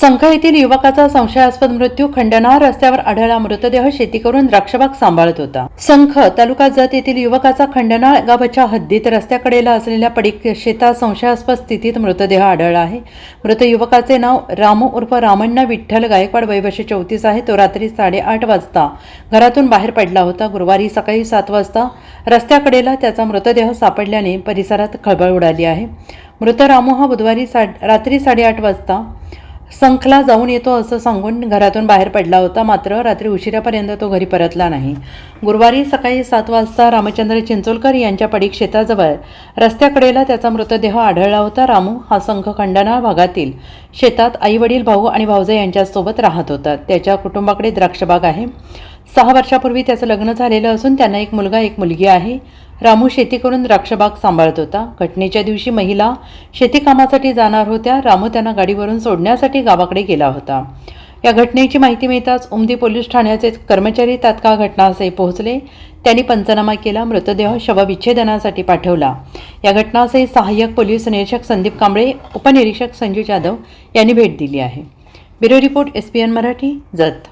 संख येथील युवकाचा संशयास्पद मृत्यू खंडनाळ रस्त्यावर आढळला. मृतदेह शेती करून द्राक्षबाग सांभाळत होता. संख तालुका जत येथील युवकाचा खंडनाळ गावाच्या हद्दीत रस्त्याकडेला असलेल्या पडीक शेतात संशयास्पद स्थितीत मृतदेह आढळला आहे. मृत युवकाचे नाव रामू उर्फ रामण्णा विठ्ठल गायकवाड वयवर्ष चौतीस आहे. तो रात्री साडेआठ वाजता घरातून बाहेर पडला होता. गुरुवारी सकाळी सात वाजता रस्त्याकडेला त्याचा मृतदेह सापडल्याने परिसरात खळबळ उडाली आहे. मृत रामू हा बुधवारी सा रात्री साडेआठ वाजता संखला जाऊन येतो असं सांगून घरातून बाहेर पडला होता. मात्र रात्री उशिरापर्यंत तो घरी परतला नाही. गुरुवारी सकाळी सात वाजता रामचंद्र चिंचोलकर यांच्या पडीक शेताजवळ रस्त्याकडेला त्याचा मृतदेह आढळला होता. रामू हा संख खंडाणा भागातील शेतात आईवडील भाऊ आणि भाऊजा यांच्यासोबत राहत होता. त्याच्या कुटुंबाकडे द्राक्षबाग आहे. सहा वर्षापूर्वी त्याचं लग्न झालेलं असून त्यांना एक मुलगा एक मुलगी आहे. रामू शेती करून द्राक्षबाग सांभाळत होता. घटनेच्या दिवशी महिला शेतीकामासाठी जाणार होत्या. रामू त्यांना गाडीवरून सोडण्यासाठी गावाकडे गेला होता. या घटनेची माहिती मिळताच उमदी पोलीस ठाण्याचे कर्मचारी तात्काळ घटनास्थळी पोहोचले. त्यांनी पंचनामा केला मृतदेह शवविच्छेदनासाठी पाठवला. या घटनास्थळी सहाय्यक पोलीस निरीक्षक संदीप कांबळे उपनिरीक्षक संजू जाधव यांनी भेट दिली आहे. Bureau report S P N Marathi Jath.